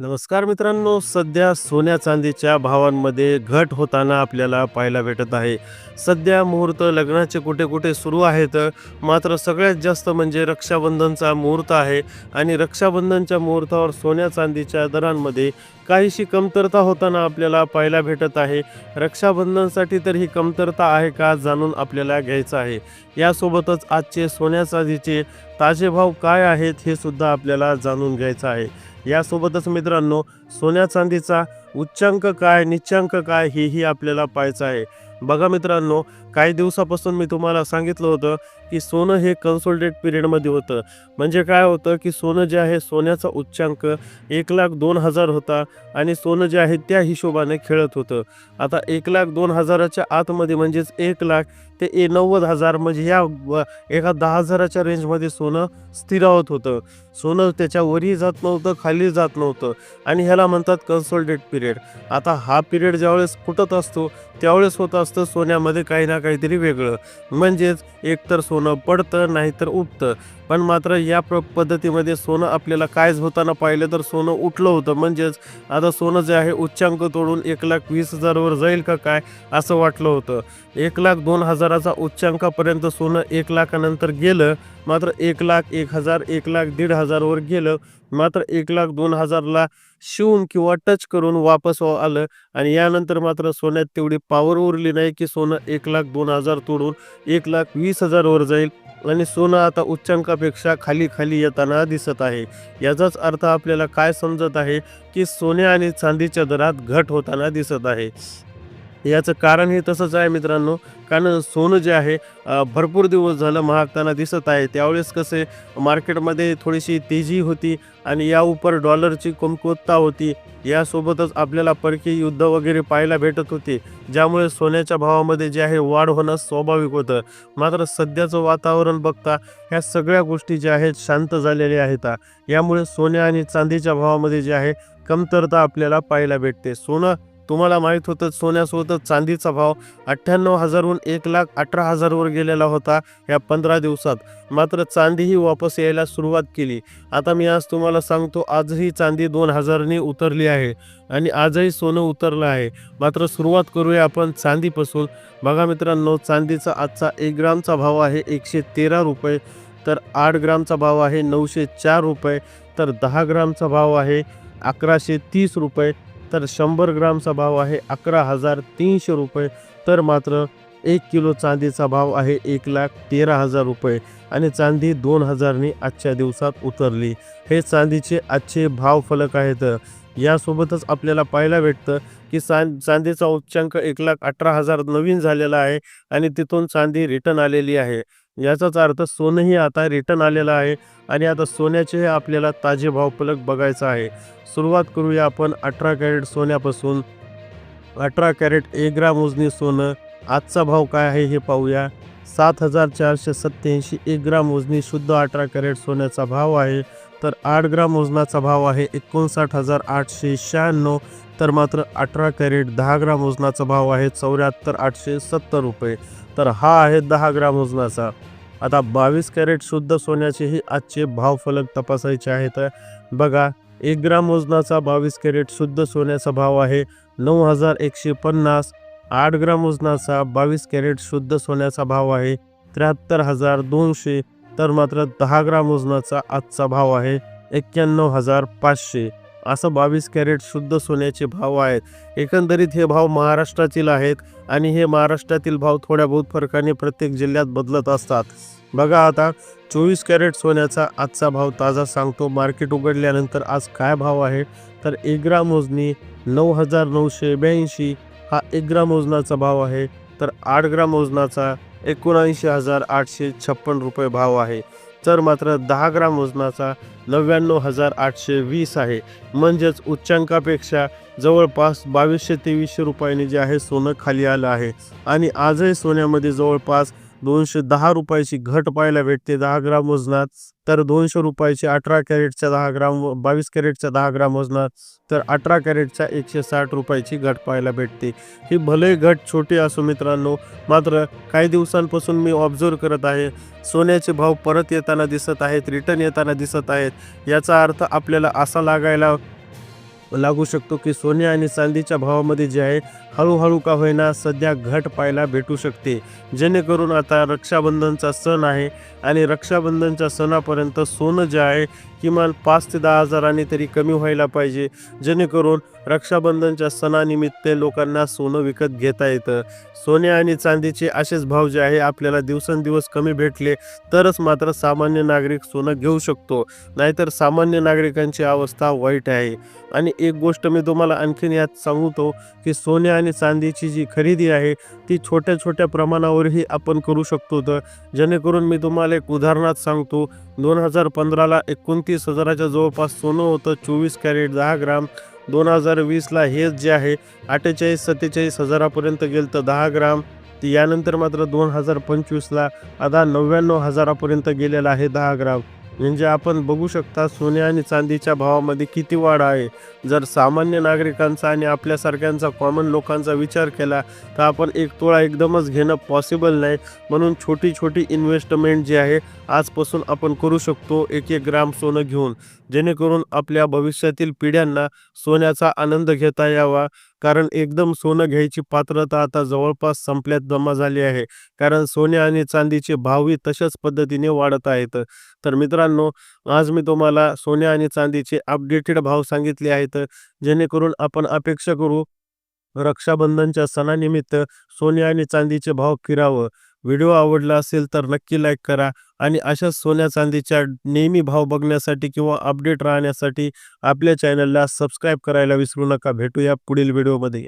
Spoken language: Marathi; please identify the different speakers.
Speaker 1: नमस्कार मित्रांनो सध्या सोन्या चांदीच्या भावांमध्ये घट होताना आपल्याला पाहायला भेटत आहे. सध्या मुहूर्त लग्नाचे कुठे कुठे सुरू आहेत मात्र सगळ्यात जास्त म्हणजे रक्षाबंधनचा मुहूर्त आहे आणि रक्षाबंधनच्या मुहूर्तावर सोन्या चांदीच्या दरांमध्ये काहीशी कमतरता होताना आपल्याला पाहायला भेटत आहे. रक्षाबंधनसाठी तर ही कमतरता आहे का जाणून आपल्याला घ्यायचं आहे. यासोबतच आजचे सोन्या चांदीचे ताजे भाव काय आहेत हे सुद्धा आपल्याला जाणून घ्यायचं आहे. यासोबतच मित्रांनो सोन्या चांदीचा उच्चांक काय निच्चांक काय हेही आपल्याला पाहायचं आहे. बघा मित्रांनो काही दिवसापासून मी तुम्हाला सांगितलं होतं की सोनं हे कन्सोल्टेड पिरियडमध्ये होतं. म्हणजे काय होतं की सोनं जे आहे सोन्याचा उच्चांक एक लाख दोन हजार होता आणि सोनं जे आहे त्या हिशोबाने खेळत होतं. आता एक लाख दोन हजाराच्या आतमध्ये म्हणजेच एक लाख ते ए नव्वद हजार म्हणजे ह्या एका दहा हजाराच्या रेंजमध्ये सोनं स्थिरावत होतं. सोनं त्याच्या वरही जात नव्हतं खाली जात नव्हतं आणि ह्याला म्हणतात कन्सोल्टेड पिरियड आता हा पिरियड ज्यावेळेस फुटत असतो त्यावेळेस होत असतं सोन्यामध्ये काही ना काहीतरी वेगळं. म्हणजेच एकतर सोनं सोनं पडतं नाहीतर उठतं पण मात्र या प्र पद्धतीमध्ये सोनं आपल्याला कायच होताना पाहिलं तर सोनं उठलं होतं. म्हणजेच आता सोनं जे आहे उच्चांक तोडून एक लाख वीस हजारवर जाईल का काय असं वाटलं होतं. एक लाख दोन हजाराचा उच्चांकापर्यंत सोनं एक लाखानंतर गेलं. मात्र एक लाख एक हजार एक लाख दीड हजारवर गेलं. मात्र एक लाख दोन हजारला शिवून किंवा टच करून वापस आलं. आणि यानंतर मात्र सोन्यात तेवढी पावर उरली नाही की सोनं एक लाख दोन हजार तोडून एक लाख वीस हजारवर जाईल. आणि सोनं आता उच्चांकापेक्षा खाली खाली येताना दिसत आहे. याचाच अर्थ आपल्याला काय समजत आहे की सोन्या आणि चांदीच्या दरात घट होताना दिसत आहे. याचं कारण हे तसंच आहे मित्रांनो. कारण सोनं जे आहे भरपूर दिवस झालं महागताना दिसत आहे. त्यावेळेस कसे मार्केटमध्ये थोडीशी तेजी होती आणि या उपर डॉलरची कमकुवत्ता होती. यासोबतच आपल्याला परकीय युद्ध वगैरे पाहायला भेटत होते. ज्यामुळे सोन्याच्या भावामध्ये जे आहे वाढ होणं स्वाभाविक होतं. मात्र सध्याचं वातावरण बघता ह्या सगळ्या गोष्टी ज्या आहेत शांत झालेल्या आहेत. यामुळे सोन्या आणि चांदीच्या भावामध्ये जे आहे कमतरता आपल्याला पाहायला भेटते. सोनं तुम्हाला माहीत होतं सोन्यासोबतच चांदीचा भाव अठ्ठ्याण्णव हजारहून एक लाख अठरा हजारवर गेलेला होता या पंधरा दिवसात. मात्र चांदीही वापस यायला सुरुवात केली. आता मी आज तुम्हाला सांगतो आजही चांदी दोन हजारनी उतरली आहे आणि आजही सोनं उतरलं आहे. मात्र सुरुवात करूया आपण चांदीपासून. बघा मित्रांनो चांदीचा आजचा एक ग्रामचा भाव आहे एकशे तेरा रुपये तर आठ ग्रामचा भाव आहे नऊशे चार रुपये तर दहा ग्रामचा भाव आहे अकराशे तीस रुपये तर शंभर ग्रामचा भाव आहे अकरा हजार तीनशे रुपये. तर मात्र एक किलो चांदीचा भाव आहे एक लाख तेरा हजार रुपये आणि चांदी दोन हजारनी आजच्या दिवसात उतरली. हे चांदीचे आजचे भाव फलक आहेत. यासोबतच आपल्याला पाहायला भेटतं की चां चांदीचा उच्चांक एक लाख अठरा हजार नवीन झालेला आहे आणि तिथून चांदी रिटर्न आलेली आहे. याचाच अर्थ सोनंही आता रिटर्न आलेलं आहे आणि आता सोन्याचे आपल्याला ताजे भाव फलक बघायचा आहे. सुरुवात करूया आपण अठरा कॅरेट सोन्यापासून. अठरा कॅरेट एक ग्राम मोजणी सोनं. आजचा भाव काय आहे हे पाहूया. सात हजार चारशे सत्त्याऐंशी एक ग्राम मोजणी शुद्ध अठरा कॅरेट सोन्याचा भाव आहे. तर आठ ग्राम वजनाचा भाव आहे एकोणसाठ हजार आठशे शहाण्णव. तर मात्र अठरा कॅरेट दहा ग्राम वजनाचा भाव आहे चौऱ्याहत्तर आठशे सत्तर रुपये. तर हा आहे दहा ग्राम वजनाचा. आता बावीस कॅरेट शुद्ध सोन्याचेही आजचे भाव फलक तपासायचे आहेत. बघा एक ग्राम वजनाचा बावीस कॅरेट शुद्ध सोन्याचा भाव आहे नऊ हजार एकशे पन्नास. आठ ग्राम वजनाचा बावीस कॅरेट शुद्ध सोन्याचा भाव आहे त्र्याहत्तर हजार दोनशे. तर मात्र दहा ग्राम वजनाचा आजचा भाव आहे एक्क्याण्णव हजार पाचशे. असं बावीस कॅरेट शुद्ध सोन्याचे भाव आहेत. एकंदरीत हे भाव महाराष्ट्रातील आहेत आणि हे महाराष्ट्रातील भाव थोड्या बहुत फरकाने प्रत्येक जिल्ह्यात बदलत असतात. बघा आता चोवीस कॅरेट सोन्याचा आजचा भाव ताजा सांगतो. मार्केट उघडल्यानंतर आज काय भाव आहे? तर एक ग्राम मोजणी नऊ हजार नऊशे ब्याऐंशी हा एक ग्राम वजनाचा भाव आहे. तर आठ ग्राम वजनाचा एकोणऐंशी हजार आठशे छप्पन रुपये भाव आहे. तर मात्र दहा ग्राम वजनाचा नव्याण्णव हजार आठशे वीस आहे. म्हणजेच उच्चांकापेक्षा जवळपास बावीसशे तेवीसशे रुपयांनी जे आहे सोनं खाली आलं आहे. आणि आजही सोन्यामध्ये जवळपास दोनशे दहा रुपयाची घट पाहायला भेटते दहा ग्राम वजनात. तर दोनशे रुपयाची अठरा कॅरेटच्या दहा ग्राम बावीस कॅरेटच्या दहा ग्राम वजनात. तर अठरा कॅरेटच्या एकशे साठ रुपयाची घट पाहायला भेटते. ही भले घट छोटी असो मित्रांनो मात्र काही दिवसांपासून मी ऑब्झर्व करत आहे. सोन्याचे भाव परत येताना दिसत आहेत रिटर्न येताना दिसत आहेत. याचा अर्थ आपल्याला असा लागायला लागू शकतो की सोने आणि चांदीच्या भावामध्ये जे आहे हळूहळू का होईना सध्या घट पाहायला भेटू शकते. जेणेकरून आता रक्षाबंधनचा सण आहे आणि रक्षाबंधनच्या सणापर्यंत सोनं जे आहे किमान पाच ते दहा हजारांनी तरी कमी व्हायला पाहिजे. जेणेकरून रक्षाबंधनच्या सणानिमित्त लोकांना सोनं विकत घेता येतं. सोने आणि चांदीचे असेच भाव जे आहे आपल्याला दिवसेंदिवस कमी भेटले तरच मात्र सामान्य नागरिक सोनं घेऊ शकतो. नाहीतर सामान्य नागरिकांची अवस्था वाईट आहे. आणि एक गोष्ट मी तुम्हाला आणखीन यात सांगतो की सोने आणि चांदीची जी खरेदी आहे ती छोट्या छोट्या प्रमाणावरही आपण करू शकतो. तर जेणेकरून मी तुम्हाला एक उदाहरणात सांगतो दोन हजार पंधराला एकोणतीस हजाराच्या जवळपास सोनं होतं. चोवीस कॅरेट दहा ग्राम. दोन हजार वीसला हेच जे आहे अठ्ठेचाळीस सत्तेचाळीस हजारापर्यंत गेलं तर दहा ग्राम. यानंतर मात्र दोन हजार पंचवीसला आता नव्याण्णव हजारापर्यंत गेलेला आहे दहा ग्राम. म्हणजे आपण बघू शकता सोने आणि चांदीच्या भावामध्ये किती वाढ आहे. जर सामान्य नागरिकांचा आणि आपल्यासारख्यांचा कॉमन लोकांचा विचार केला तर आपण एक तोळा एकदमच घेणं पॉसिबल नाही. म्हणून छोटी छोटी इन्व्हेस्टमेंट जी आहे आजपासून आपण करू शकतो एक एक ग्राम सोनं घेऊन. जेणेकरून आपल्या भविष्यातील पिढ्यांना सोन्याचा आनंद घेता यावा. कारण एकदम सोनं घ्यायची पात्रता आता जवळपास संपल्यात जमा झाली आहे. कारण सोने आणि चांदीचे भावही तशाच पद्धतीने वाढत आहेत. तर मित्रांनो आज मी तुम्हाला सोने आणि चांदीचे अपडेटेड भाव सांगितले आहेत जेणेकरून आपण अपेक्षा करू रक्षाबंधनच्या सणानिमित्त सोने आणि चांदीचे भाव फिरावं. व्हिडिओ आवडला असेल तर नक्की लाईक करा आणि अशा सोन्या चांदीच्या नेहमी भाव बघण्यासाठी किंवा अपडेट राहण्यासाठी आपल्या चॅनलला सबस्क्राईब करायला विसरू नका. भेटूया पुढील व्हिडिओमध्ये.